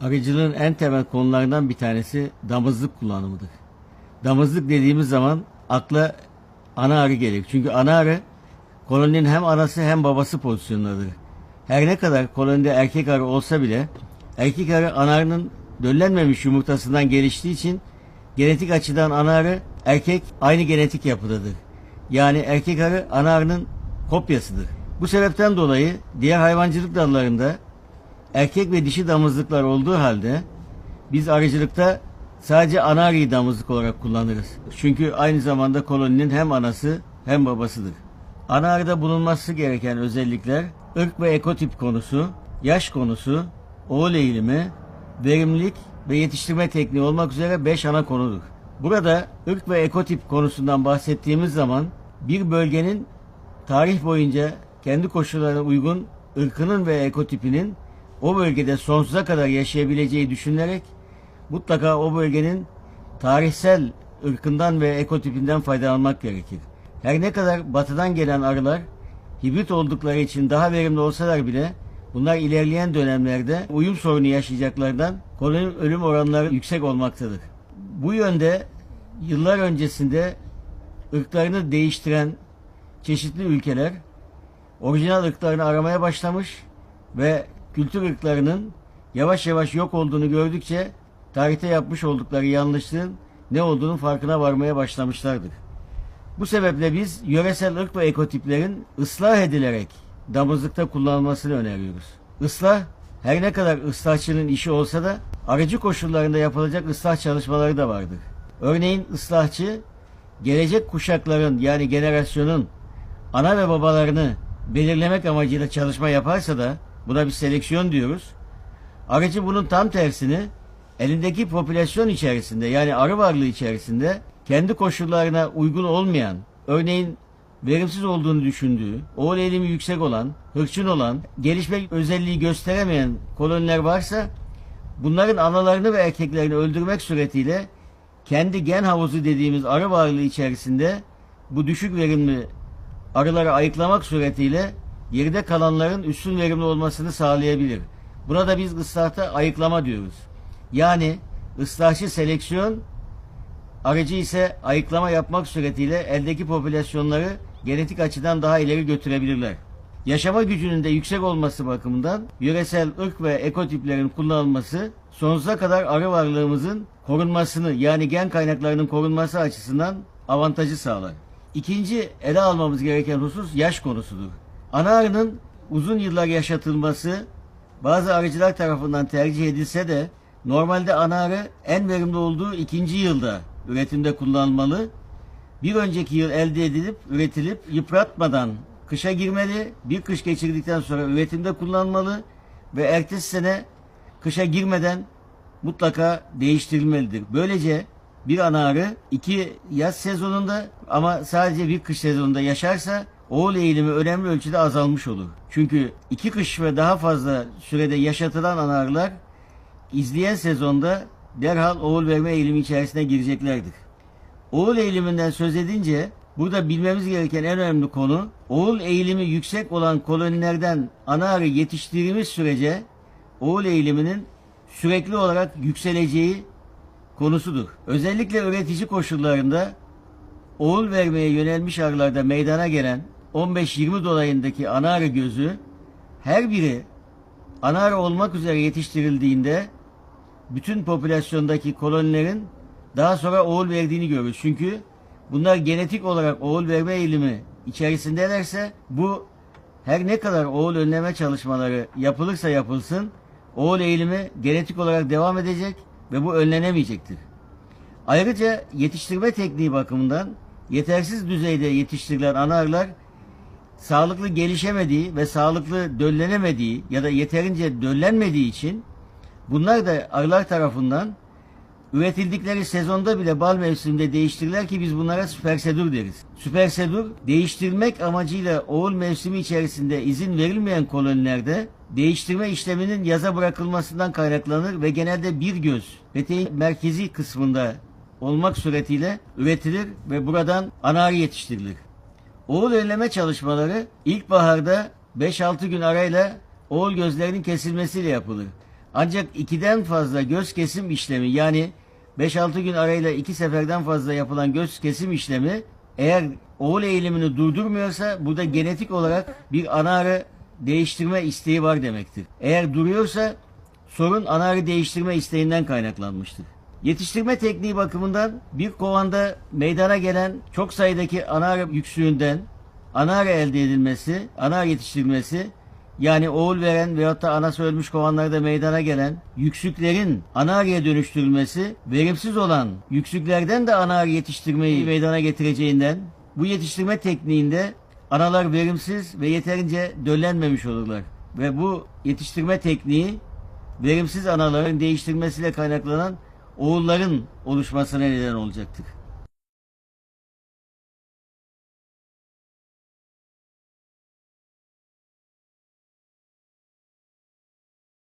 Arıcılığın en temel konularından bir tanesi damızlık kullanımıdır. Damızlık dediğimiz zaman akla ana arı gelir. Çünkü ana arı koloninin hem anası hem babası pozisyonundadır. Her ne kadar kolonide erkek arı olsa bile erkek arı ana arının döllenmemiş yumurtasından geliştiği için genetik açıdan ana arı erkek aynı genetik yapıdadır. Yani erkek arı ana arının kopyasıdır. Bu sebepten dolayı diğer hayvancılık dallarında erkek ve dişi damızlıklar olduğu halde biz arıcılıkta sadece ana arıyı damızlık olarak kullanırız. Çünkü aynı zamanda koloninin hem anası hem babasıdır. Ana arıda bulunması gereken özellikler ırk ve ekotip konusu, yaş konusu, oğul eğilimi, verimlilik ve yetiştirme tekniği olmak üzere 5 ana konudur. Burada ırk ve ekotip konusundan bahsettiğimiz zaman bir bölgenin tarih boyunca kendi koşullarına uygun ırkının ve ekotipinin o bölgede sonsuza kadar yaşayabileceği düşünülerek mutlaka o bölgenin tarihsel ırkından ve ekotipinden faydalanmak gerekir. Her ne kadar batıdan gelen arılar hibrit oldukları için daha verimli olsalar bile bunlar ilerleyen dönemlerde uyum sorunu yaşayacaklardan koloni ölüm oranları yüksek olmaktadır. Bu yönde yıllar öncesinde ırklarını değiştiren çeşitli ülkeler orijinal ırklarını aramaya başlamış ve kültür ırklarının yavaş yavaş yok olduğunu gördükçe tarihte yapmış oldukları yanlışlığın ne olduğunun farkına varmaya başlamışlardır. Bu sebeple biz yöresel ırk ve ekotiplerin ıslah edilerek damızlıkta kullanılmasını öneriyoruz. Islah her ne kadar ıslahçının işi olsa da aracı koşullarında yapılacak ıslah çalışmaları da vardır. Örneğin ıslahçı gelecek kuşakların yani generasyonun ana ve babalarını belirlemek amacıyla çalışma yaparsa da buna bir seleksiyon diyoruz. Arıcı bunun tam tersini elindeki popülasyon içerisinde yani arı varlığı içerisinde kendi koşullarına uygun olmayan, örneğin verimsiz olduğunu düşündüğü, oğul eğilimi yüksek olan, hırçın olan, gelişme özelliği gösteremeyen koloniler varsa bunların analarını ve erkeklerini öldürmek suretiyle kendi gen havuzu dediğimiz arı varlığı içerisinde bu düşük verimli arıları ayıklamak suretiyle geride kalanların üstün verimli olmasını sağlayabilir. Buna da biz ıslahta ayıklama diyoruz. Yani ıslahçı seleksiyon, arıcı ise ayıklama yapmak suretiyle eldeki popülasyonları genetik açıdan daha ileri götürebilirler. Yaşama gücünün de yüksek olması bakımından yöresel ırk ve ekotiplerin kullanılması sonsuza kadar arı varlığımızın korunmasını yani gen kaynaklarının korunması açısından avantajı sağlar. İkinci ele almamız gereken husus yaş konusudur. Ana arının uzun yıllar yaşatılması bazı arıcılar tarafından tercih edilse de normalde ana arı en verimli olduğu ikinci yılda üretimde kullanılmalı. Bir önceki yıl elde edilip üretilip yıpratmadan kışa girmeli. Bir kış geçirdikten sonra üretimde kullanmalı ve ertesi sene kışa girmeden mutlaka değiştirilmelidir. Böylece bir ana arı iki yaz sezonunda ama sadece bir kış sezonunda yaşarsa oğul eğilimi önemli ölçüde azalmış olur. Çünkü iki kış ve daha fazla sürede yaşatılan ana arılar izleyen sezonda derhal oğul verme eğilimi içerisine gireceklerdir. Oğul eğiliminden söz edince burada bilmemiz gereken en önemli konu oğul eğilimi yüksek olan kolonilerden ana yetiştirdiğimiz sürece oğul eğiliminin sürekli olarak yükseleceği konusudur. Özellikle üretici koşullarında oğul vermeye yönelmiş arılarda meydana gelen 15-20 dolayındaki ana arı gözü her biri ana arı olmak üzere yetiştirildiğinde bütün popülasyondaki kolonilerin daha sonra oğul verdiğini görürüz. Çünkü bunlar genetik olarak oğul verme eğilimi içerisindelerse bu her ne kadar oğul önleme çalışmaları yapılırsa yapılsın oğul eğilimi genetik olarak devam edecek ve bu önlenemeyecektir. Ayrıca yetiştirme tekniği bakımından yetersiz düzeyde yetiştirilen ana sağlıklı gelişemediği ve sağlıklı döllenemediği ya da yeterince döllenmediği için bunlar da arılar tarafından üretildikleri sezonda bile bal mevsiminde değiştirirler ki biz bunlara süpersedur deriz. Süpersedur değiştirmek amacıyla oğul mevsimi içerisinde izin verilmeyen kolonilerde değiştirme işleminin yaza bırakılmasından kaynaklanır ve genelde bir göz peteğin merkezi kısmında olmak suretiyle üretilir ve buradan ana arı yetiştirilir. Oğul önleme çalışmaları ilkbaharda 5-6 gün arayla oğul gözlerinin kesilmesiyle yapılır. Ancak ikiden fazla göz kesim işlemi yani 5-6 gün arayla iki seferden fazla yapılan göz kesim işlemi eğer oğul eğilimini durdurmuyorsa burada genetik olarak bir anarı değiştirme isteği var demektir. Eğer duruyorsa sorun anarı değiştirme isteğinden kaynaklanmıştır. Yetiştirme tekniği bakımından bir kovanda meydana gelen çok sayıdaki anar yüksüğünden anar elde edilmesi, anar yetiştirilmesi yani oğul veren veyahut da anası ölmüş kovanlarda meydana gelen yüksüklerin anarya dönüştürülmesi verimsiz olan yüksüklerden de anar yetiştirmeyi meydana getireceğinden bu yetiştirme tekniğinde analar verimsiz ve yeterince döllenmemiş olurlar. Ve bu yetiştirme tekniği verimsiz anaların değiştirmesiyle kaynaklanan oğulların oluşmasına neden olacaktır.